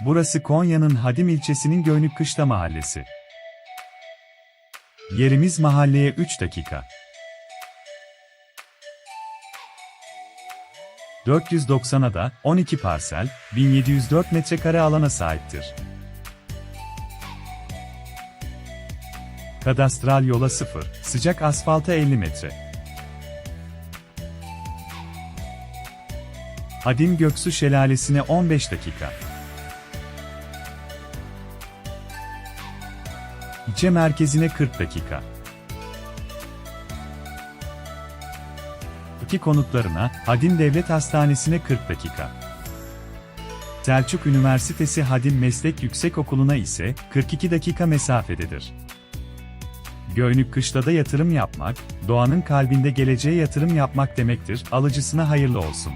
Burası Konya'nın Hadim ilçesinin Göynük Kışla mahallesi. Yerimiz mahalleye 3 dakika. 490'a da 12 parsel, 1704 metrekare alana sahiptir. Kadastral yola 0, sıcak asfalta 50 metre. Hadim Göksu Şelalesi'ne 15 dakika. İlçe merkezine 40 dakika. İki konutlarına, Hadim Devlet Hastanesi'ne 40 dakika. Selçuk Üniversitesi Hadim Meslek Yüksekokulu'na ise 42 dakika mesafededir. Göynük kışlada yatırım yapmak, doğanın kalbinde geleceğe yatırım yapmak demektir, alıcısına hayırlı olsun.